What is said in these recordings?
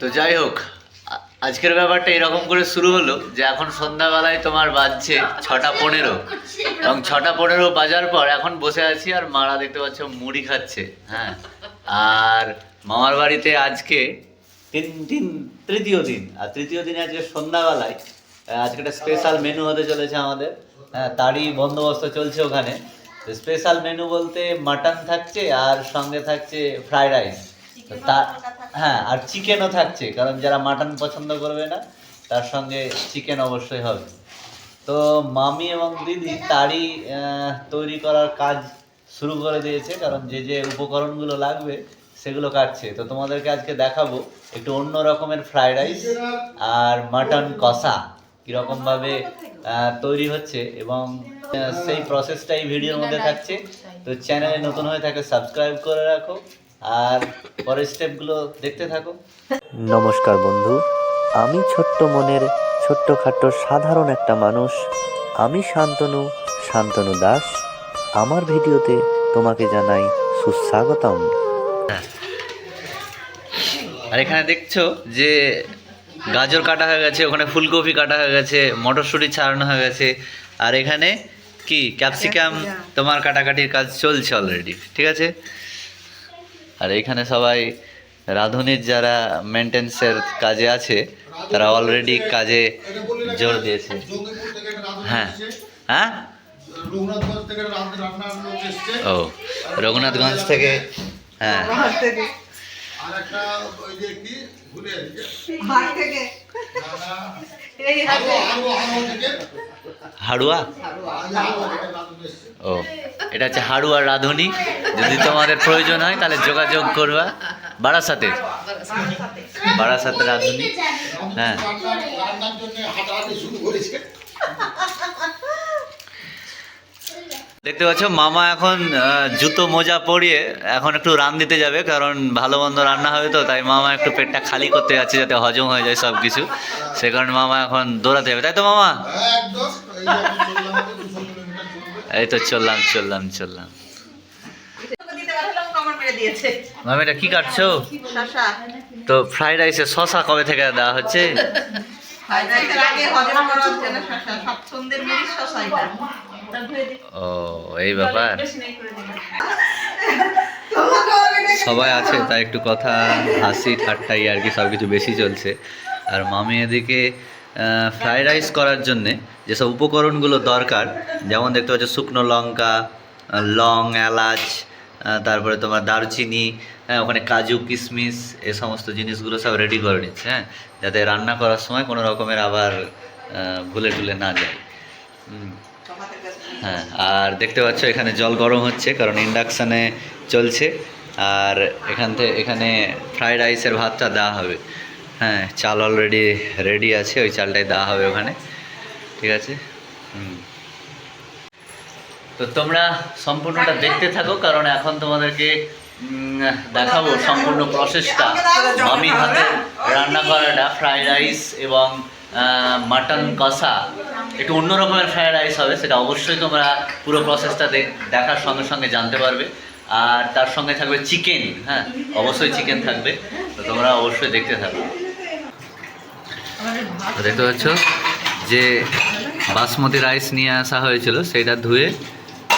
তো যাই হোক আজকের ব্যাপারটা এরকম করে শুরু হলো যে এখন সন্ধ্যাবেলায় তোমার বাজছে ছটা পনেরো। এবং ছটা পনেরো বাজার পর এখন বসে আছি আর মারা দেখতে পাচ্ছ মুড়ি খাচ্ছে হ্যাঁ। আর মামার বাড়িতে আজকে তিন দিন, তৃতীয় দিন। আর তৃতীয় দিনে আজকে সন্ধ্যাবেলায় আজকে একটা স্পেশাল মেনু হতে চলেছে আমাদের। হ্যাঁ তারই বন্দোবস্ত চলছে ওখানে। স্পেশাল মেনু বলতে মাটন থাকছে আর সঙ্গে থাকছে ফ্রাইড রাইস তা হ্যাঁ আর চিকেনও থাকছে, কারণ যারা মাটন পছন্দ করবে না, তার সঙ্গে চিকেন অবশ্যই হবে। তো মামি এবং দিদি তারই তৈরি করার কাজ শুরু করে দিয়েছে, কারণ যে যে উপকরণগুলো লাগবে, সেগুলো কাটছে। তো তোমাদেরকে আজকে দেখাবো একটু অন্য রকমের ফ্রাইড রাইস আর মাটন কষা কীরকমভাবে তৈরি হচ্ছে এবং সেই প্রসেসটাই ভিডিওর মধ্যে থাকছে। তো চ্যানেলে নতুন হয়ে থাকে সাবস্ক্রাইব করে রাখো। আর পরের স্টেপগুলো দেখতে থাকো। নমস্কার বন্ধু আমি ছোট্ট মনের ছোট্টখাট্ট সাধারণ একটা মানুষ। আমি শান্তনু শান্তনু দাস। আমার ভিডিওতে তোমাকে জানাই সুস্বাগতম। আর এখানে দেখছ যে গাজর কাটা হয়ে গেছে ওখানে ফুলকপি কাটা হয়ে গেছে মটরশুঁটি ছাড়ানো হয়ে গেছে আর এখানে কি ক্যাপসিকাম তোমার কাটাকাটির কাজ চলছে অলরেডি ঠিক আছে? আর এখানে সবাই রাঁধুনির যারা মেনটেন্সের কাজে আছে তারা অলরেডি কাজে জোর দিয়েছে। হ্যাঁ। হ্যাঁ। ও রঘুনাথগঞ্জ থেকে হ্যাঁ। আর একটা ওই যে কি ভুলে গেছি। ভাই থেকে। হাড়ুয়া। ও এটা হচ্ছে হাড়ুয়া রাঁধুনি। যদি তোমাদের প্রয়োজন হয় তাহলে যোগাযোগ করবা। বারাসাতে? বারাসাতে রাঁধুনি। হ্যাঁ। দেখতে পাচ্ছ মামা এখন জুতো মোজা পরিয়ে এখন একটু রান দিতে যাবে কারণ ভালো মন্দ রান্না হবে তো তাই মামা একটু পেটটা খালি করতে যাচ্ছে যাতে হজম হয়ে যায় সব কিছু সে কারণে মামা এখন দৌড়াতে যাবে। তাই তো মামা? একদম, এই যে আমি চললাম, আমাদের 200 কিলোমিটার চলবে। এই তো চললাম চললাম চললাম। দিতে পারলাম কামড় মেরে দিয়েছে মামা এটা কি কাটছো? তো ফ্রাইড রাইসে শশা কবে থেকে দেওয়া হচ্ছে? ও এই ব্যাপার। সবাই আছে তাই একটু কথা হাসি ঠাট্টাই আর কি সব কিছু বেশি চলছে। আর মামি এদিকে ফ্রাইড রাইস করার জন্যে যেসব উপকরণগুলো দরকার, যেমন দেখতে পাচ্ছ শুকনো লঙ্কা লং, এলাচ তারপরে তোমার দারচিনি হ্যাঁ ওখানে কাজু কিশমিশ এ সমস্ত জিনিসগুলো সব রেডি করে নিচ্ছে হ্যাঁ যাতে রান্না করার সময় কোনো রকমের আবার ভুলে টুলে না যায়। হ্যাঁ আর দেখতে পাচ্ছ এখানে জল গরম হচ্ছে, কারণ ইন্ডাকশানে চলছে, আর এখান থেকে এখানে ফ্রাইড রাইসের ভাতটা দেওয়া হবে। হ্যাঁ চাল অলরেডি রেডি আছে ওই চালটাই দেওয়া হবে ওখানে। ঠিক আছে? হুম। তো তোমরা সম্পূর্ণটা দেখতে থাকো কারণ এখন তোমাদেরকে দেখাবো সম্পূর্ণ প্রসেসটা মামি হাতে রান্না করাটা ফ্রাইড রাইস এবং মাটন কষা। একটু অন্য রকমের ফ্রাইড রাইস হবে সেটা অবশ্যই তোমরা পুরো প্রসেসটা দেখার সঙ্গে সঙ্গে জানতে পারবে। আর তার সঙ্গে থাকবে চিকেন হ্যাঁ? অবশ্যই চিকেন থাকবে। তো তোমরা অবশ্যই দেখতে থাকো। তো দেখতে পাচ্ছ যে বাসমতি রাইস নিয়ে আসা হয়েছিল সেটা ধুয়ে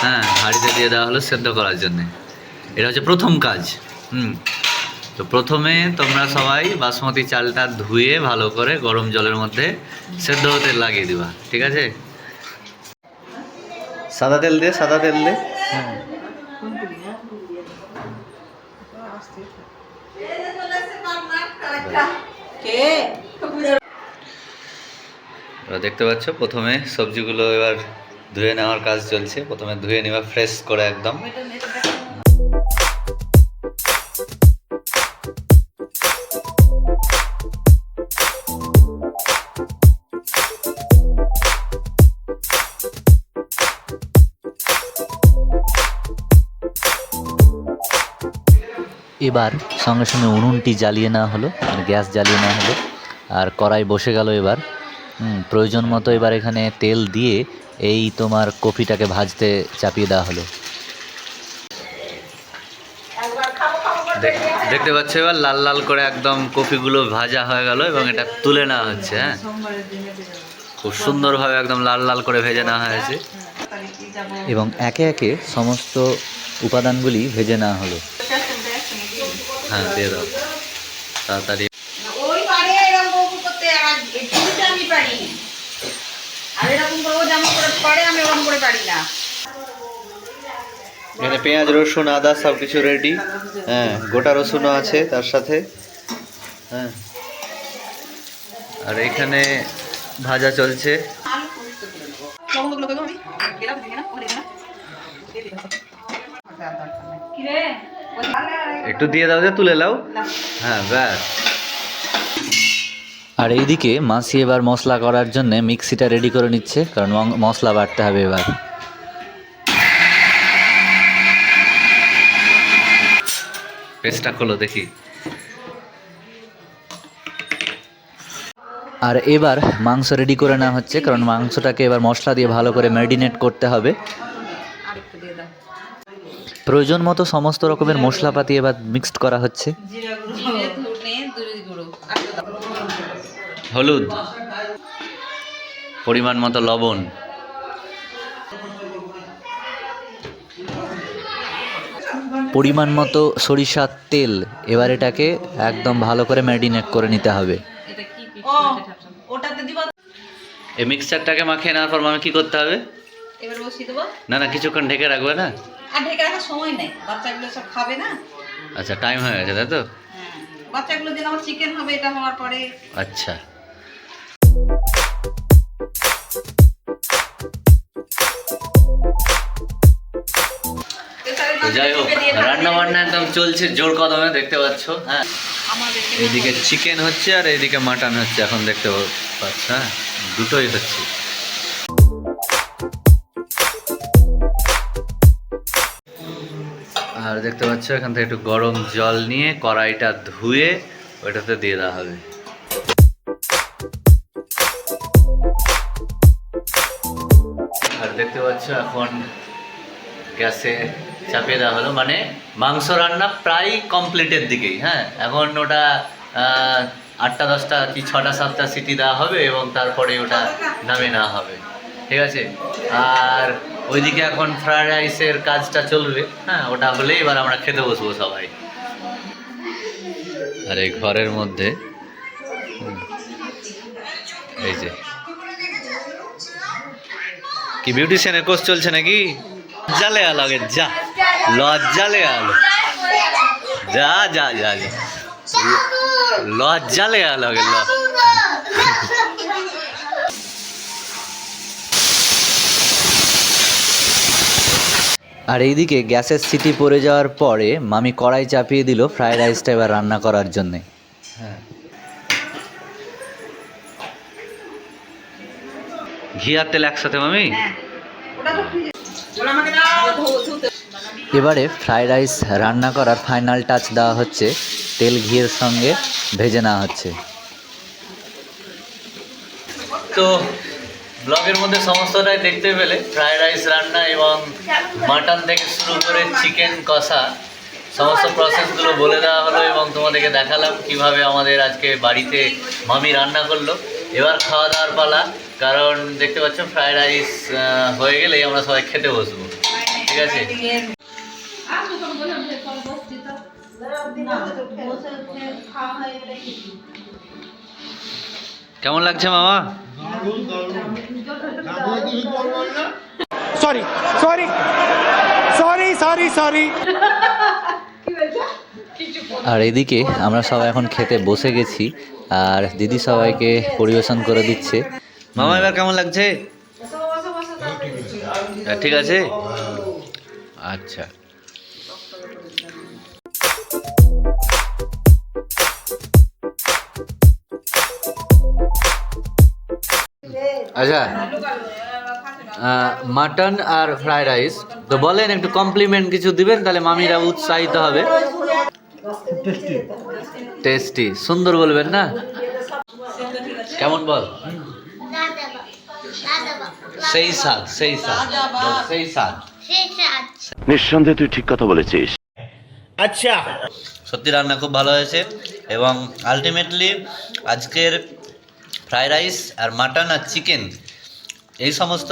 হ্যাঁ হাঁড়িতে দিয়ে দেওয়া হলো সেদ্ধ করার জন্যে। এটা হচ্ছে প্রথম কাজ হুম। তো প্রথমে তোমরা সবাই বাসমতি চালটা ধুয়ে ভালো করে গরম জলের মধ্যে সেদ্ধ হতে লাগিয়ে দিবা ঠিক আছে? সাদা তেল দে সাদা তেল দে। হ্যাঁ। কে? দেখতে পাচ্ছ, প্রথমে সবজিগুলো এবার ধুয়ে নেওয়ার কাজ চলছে। প্রথমে ধুয়ে নেওয়া ফ্রেশ করে একদম। এবার সঙ্গে সঙ্গে উনুনটি জ্বালিয়ে নেওয়া হলো মানে গ্যাস জ্বালিয়ে নেওয়া হলো। আর কড়াই বসে গেল এবার। প্রয়োজন মতো এবার এখানে তেল দিয়ে এই তোমার কফিটাকে ভাজতে চাপিয়ে দেওয়া হলো। দেখতে পাচ্ছ এবার লাল লাল করে একদম কফিগুলো ভাজা হয়ে গেল এবং এটা তুলে নেওয়া হচ্ছে হ্যাঁ? খুব সুন্দরভাবে একদম লাল লাল করে ভেজে নেওয়া হয়েছে। এবং একে একে সমস্ত উপাদানগুলি ভেজে নেওয়া হলো। হ্যাঁ দিয়ে দাও। তাড়াতাড়ি ওই পারে এরকম করতে আর এটুকুতে আমি পারি আর এরকম করে ও যেমন করে পারে আমি ওরকম করে পারি না। এখানে পেঁয়াজ, রসুন, আদা সব কিছু রেডি হ্যাঁ গোটা রসুনও আছে তার সাথে। হ্যাঁ। আর এখানে ভাজা চলছে। একটু দিয়ে দাও যে তুলে লাও হ্যাঁ ব্যাস। আর এইদিকে মাসি এবার মশলা করার জন্য মিক্সিটা রেডি করে নিচ্ছে কারণ মশলা বাটতে হবে এবার। পেস্টটা খোলো দেখি। আর এবার মাংস রেডি করে নেওয়া হচ্ছে কারণ মাংসটাকে এবার মশলা দিয়ে ভালো করে ম্যারিনেট করতে হবে। প্রয়োজন মতো সমস্ত রকমের মশলাপাতি এবার মিক্সড করা হচ্ছে জিরে, ধনে, জিরে গুঁড়ো। আরেকটু দাও। হলুদ। পরিমাণ মতো লবণ। পরিমাণ মতো সরিষার তেল। এবার এটাকে একদম ভালো করে ম্যারিনেট করে নিতে হবে। এই মিক্সচারটাকে মাখিয়ে নেওয়ার পর আমি কি করতে হবে? এবার বসিয়ে দেবো। না না কিছুক্ষণ ঢেকে রাখবে না? আর ঢেকে রাখার সময় নেই। বাচ্চাগুলো সব খাবে না? আচ্ছা টাইম হয়ে গেছে তাই তো? হ্যাঁ। বাচ্চাগুলো যেন আমার চিকেন হবে এটা হওয়ার পরে। আচ্ছা। যাই হোক রান্না বান্না একদম চলছে জোর কদমে দেখতে পাচ্ছ হ্যাঁ। এইদিকে চিকেন হচ্ছে আর এইদিকে মাটন হচ্ছে এখন দেখতে পাচ্ছ হ্যাঁ? দুটোই হচ্ছে। আর দেখতে পাচ্ছ এখান থেকে একটু গরম জল নিয়ে কড়াইটা ধুয়ে ওইটাতে দিয়ে দেওয়া হবে। আর দেখতে পাচ্ছ এখন গ্যাসে চাপিয়ে দেওয়া হলো। মানে মাংস রান্না প্রায় কমপ্লিটের দিকেই হ্যাঁ? এখন ওটা আটটা, দশটা কি ছটা, সাতটা সিটি দেওয়া হবে এবং তারপরে ওটা নামে নেওয়া হবে। ঠিক আছে? আর ওইদিকে এখন ফ্রায়েড রাইসের কাজটা চলবে হ্যাঁ? ওটা হলে এবার আমরা খেতে বসবো সবাই। আর এই ঘরের মধ্যে এই যে। কি বিউটিশিয়ানের কোর্স চলছে নাকি? লজ্জা লেয়া লাগে যা লজ্জা লেয়া আলো যা যা যা যা। লজ্জা লেয়া লাগে ল আর এইদিকে গ্যাসের সিটি পড়ে যাওয়ার পরে মামি কড়াই চাপিয়ে দিল ফ্রাইড রাইসটা এবার রান্না করার জন্যে। ঘি আর তেল একসাথে মামি? এবারে ফ্রাইড রাইস রান্না করার ফাইনাল টাচ দেওয়া হচ্ছে। তেল ঘিয়ের সঙ্গে ভেজে নেওয়া হচ্ছে। তো ব্লগের মধ্যে সমস্তটাই দেখতে পেলে, ফ্রাইড রাইস রান্না এবং মাটন থেকে শুরু করে চিকেন কষা, সমস্ত প্রসেসগুলো বলে দেওয়া হলো এবং তোমাদেরকে দেখালাম কীভাবে আমাদের আজকে বাড়িতে মামি রান্না করল। এবার খাওয়া দাওয়ার পালা। কারণ দেখতে পাচ্ছ ফ্রাইড রাইস হয়ে গেলেই আমরা সবাই খেতে বসবো। ঠিক আছে? কেমন লাগছে মামা? Sorry sorry sorry sorry sorry. আর এদিকে আমরা সবাই এখন খেতে বসে গেছি আর দিদি সবাইকে পরিবেশন করে দিচ্ছে। মামা এবার কেমন লাগছে? ঠিক আছে? আচ্ছা। আচ্ছা। মাটন আর ফ্রাইড রাইস। তো বলেন একটু কমপ্লিমেন্ট কিছু দিবেন তাহলে মামিরা উৎসাহিত হবে। টেস্টি সুন্দর বলবেন না? কেমন বল? সেই স্বাদ সেই স্বাদ সেই স্বাদ নিঃসন্দেহে তুই ঠিক কথা বলেছিস। আচ্ছা। সত্যি রান্না খুব ভালো হয়েছে এবং আলটিমেটলি আজকের ফ্রাইড রাইস আর মাটন আর চিকেন এই সমস্ত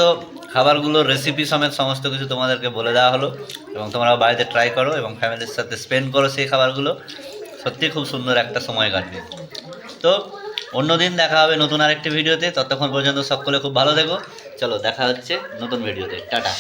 খাবারগুলোর রেসিপি সমেত সমস্ত কিছু তোমাদেরকে বলে দেওয়া হলো এবং তোমরা বাড়িতে ট্রাই করো এবং ফ্যামিলির সাথে স্পেন্ড করো সেই খাবারগুলো। সত্যি খুব সুন্দর একটা সময় কাটবে। তো অন্যদিন দেখা হবে নতুন আরেকটি ভিডিওতে। ততক্ষণ পর্যন্ত সকলে খুব ভালো থেকো। চলো, দেখা হচ্ছে নতুন ভিডিওতে। টাটা।